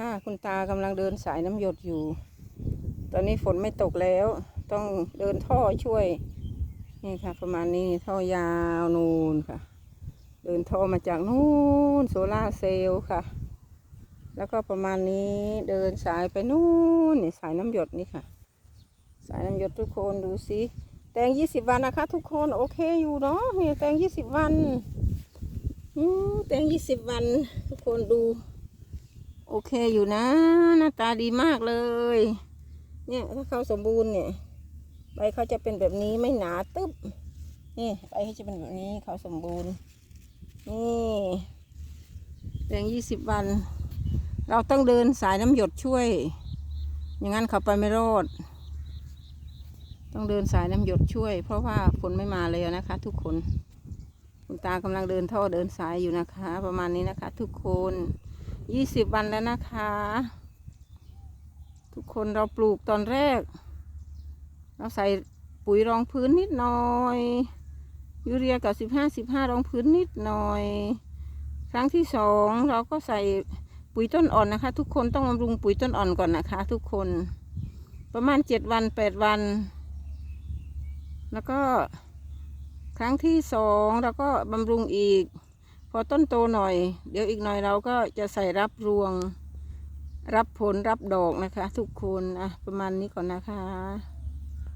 ค่ะคุณตากำลังเดินสายน้ำหยดอยู่ ตอนนี้ฝนไม่ตกแล้ว ต้องเดินท่อช่วย นี่ค่ะ ประมาณนี้ท่อยาวนูนค่ะ เดินท่อมาจากนู่นโซล่าเซลล์ค่ะ แล้วก็ประมาณนี้เดินสายไปนู่นนี่สายน้ำหยดนี่ค่ะ สายน้ำหยดทุกคนดูสิแตงยี่สิบวันนะคะ ทุกคนโอเคอยู่เนาะนี่แตงยี่สิบวันอือแตงยี่สิบวันทุกคนดู โอเคอยู่นะ หน้าตาดีมากเลย เนี่ยถ้าเขาสมบูรณ์เนี่ย ใบเขาจะเป็นแบบนี้ไม่หนาตึ๊บนี่ใบเขาจะเป็นแบบนี้เขาสมบูรณ์ นี่แตงยี่สิบวัน เราต้องเดินสายน้ำหยดช่วย อย่างนั้นเขาไปไม่รอด ต้องเดินสายน้ำหยดช่วย เพราะว่าฝนไม่มาเลยนะคะ ทุกคนคุณตากำลังเดินท่อเดินสายอยู่นะคะ ประมาณนี้นะคะ ทุกคน ยี่สิบวันแล้วนะคะ ทุกคนเราปลูกตอนแรก เราใส่ปุ๋ยรองพื้นนิดหน่อย ยูเรียกับสิบห้าสิบห้ารองพื้นนิดหน่อย ครั้งที่สองเราก็ใส่ปุ๋ยต้นอ่อนนะคะ ทุกคนต้องบำรุงปุ๋ยต้นอ่อนก่อนนะคะ ทุกคนประมาณเจ็ดวันแปดวัน แล้วก็ครั้งที่สองเราก็บำรุงอีก อต้นโตหน่อย เดี๋ยวอีกหน่อยเราก็จะใส่รับรวง รับผลรับดอกนะคะ ทุกคนอะประมาณนี้ก่อนนะคะ